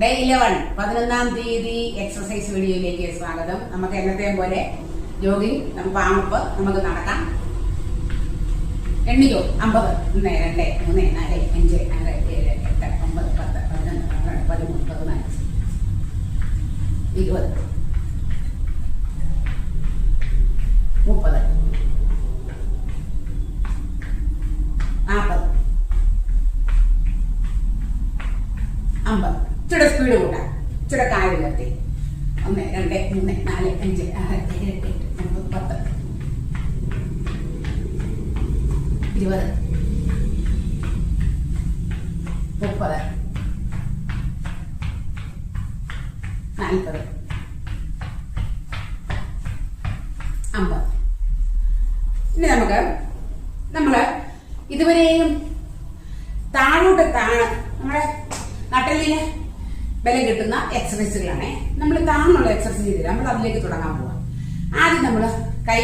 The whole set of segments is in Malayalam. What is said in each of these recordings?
ഡേ ഇലവൺ പതിനൊന്നാം തീയതി എക്സസൈസ് വീഡിയോയിലേക്ക് സ്വാഗതം. നമുക്ക് എന്നത്തെയും പോലെ ജോഗിങ് പാമ്പ് നമുക്ക് നടക്കാം. എണ്ണിയോ അമ്പത്. ഒന്ന് രണ്ട് മൂന്ന് നാല് അഞ്ച് ആറ് ഏഴ് എട്ട് ഒമ്പത് പത്ത് പതിനൊന്ന് പന്ത്രണ്ട് പതിമൂന്ന് പതിനാല് ഇരുപത് മുപ്പത് നാൽപ്പത് അമ്പത്. ഇച്ചിരി സ്പീഡ് കൂട്ടാം ഇച്ചിരി കാൽ നിർത്തി. ഒന്ന് രണ്ട് മൂന്ന് നാല് അഞ്ച് ആറ് ഏഴ് എട്ട് ഒമ്പത് പത്ത്. ഇരുപത്. മുപ്പത്. നാൽപ്പത്. അമ്പത്. ഇനി നമുക്ക് നമ്മൾ ഇതുവരെയും താഴോട്ട് താണ് നമ്മുടെ നട്ടലിന് ബലം കിട്ടുന്ന എക്സസൈസുകളാണ് നമ്മൾ താങ്ങുള്ള എക്സസൈസ് ചെയ്തില്ല നമ്മൾ അതിലേക്ക് തുടങ്ങാൻ പോവാം. ആദ്യം നമ്മൾ കൈ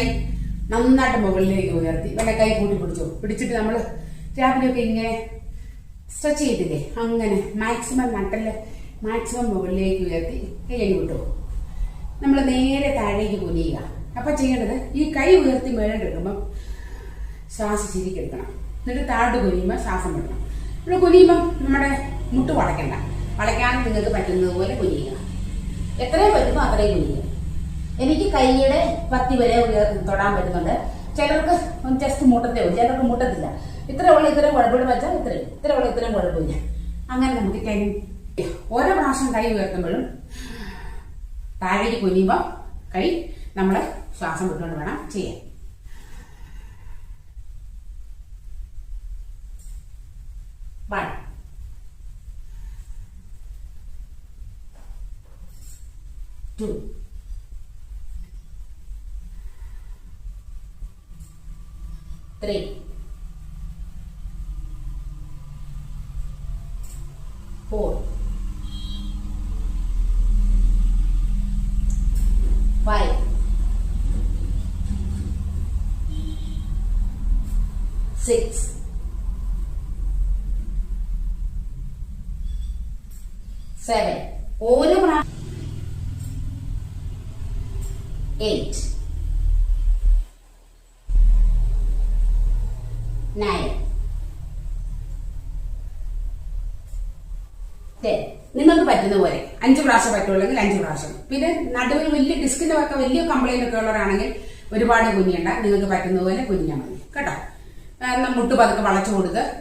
നന്നായിട്ട് മുകളിലേക്ക് ഉയർത്തി. വല്ല കൈ കൂട്ടി പിടിച്ചു? പിടിച്ചിട്ട് നമ്മൾ രാവിലെയൊക്കെ ഇങ്ങനെ സ്ട്രെച്ച് ചെയ്തില്ലേ? അങ്ങനെ മാക്സിമം നട്ടൽ മാക്സിമം മുകളിലേക്ക് ഉയർത്തി കൈ വിട്ടു. നമ്മൾ നേരെ താഴേക്ക് കുനിയുക. അപ്പൊ ചെയ്യേണ്ടത് ഈ കൈ ഉയർത്തി മേളിട്ടെടുക്കുമ്പോൾ ശ്വാസം ശരിക്കെടുക്കണം എന്നിട്ട് താഴോട്ട് കുനിയുമ്പോൾ ശ്വാസം വിടണം. ഇവിടെ കുനിയുമ്പം നമ്മുടെ മുട്ട് വളയ്ക്കണ്ട വളയ്ക്കാനും നിങ്ങൾക്ക് പറ്റുന്നതുപോലെ പോലെ എത്രയും പറ്റുമ്പോൾ അത്രയും കുനിയുക എനിക്ക് കൈയുടെ പത്തി വരെ തൊടാൻ പറ്റുന്നുണ്ട്. ചിലർക്ക് ജസ്റ്റ് മുട്ടത്തേ ഉള്ളൂ. ചിലർക്ക് മുട്ടത്തില്ല. ഇത്ര ഉള്ള ഇത്രയും കുഴപ്പമില്ല വെച്ചാൽ ഇത്രയും. ഇത്ര ഉള്ള ഇത്രയും കുഴപ്പമില്ല. അങ്ങനെ നമുക്ക് കൈ ഓരോ പ്രാവശ്യം കൈ ഉയർത്തുമ്പോഴും താഴേക്ക് കുനിയുമ്പോൾ കൈ നമ്മൾ ശ്വാസം വിട്ടുകൊണ്ട് വേണം ചെയ്യാൻ. വേണം 2. Three, four, five, six, seven. ഓരോ പ്രാവശ്യം എയ്റ്റ് nine, ten. നിങ്ങൾക്ക് പറ്റുന്ന പോലെ അഞ്ച് പ്രാവശ്യം പറ്റുള്ളെങ്കിൽ അഞ്ച് പ്രാവശ്യം. പിന്നെ നടുവിൽ വലിയ ഡിസ്കിന്റെ ഒക്കെ വലിയ കംപ്ലൈന്റ് ഒക്കെ ഉള്ളവരാണെങ്കിൽ ഒരുപാട് കുഞ്ഞിയണ്ട നിങ്ങൾക്ക് പറ്റുന്ന പോലെ കുഞ്ഞാൽ മതി. കേട്ടോ? മുട്ട് പതുക്കെ വളച്ചു കൊടുത്ത്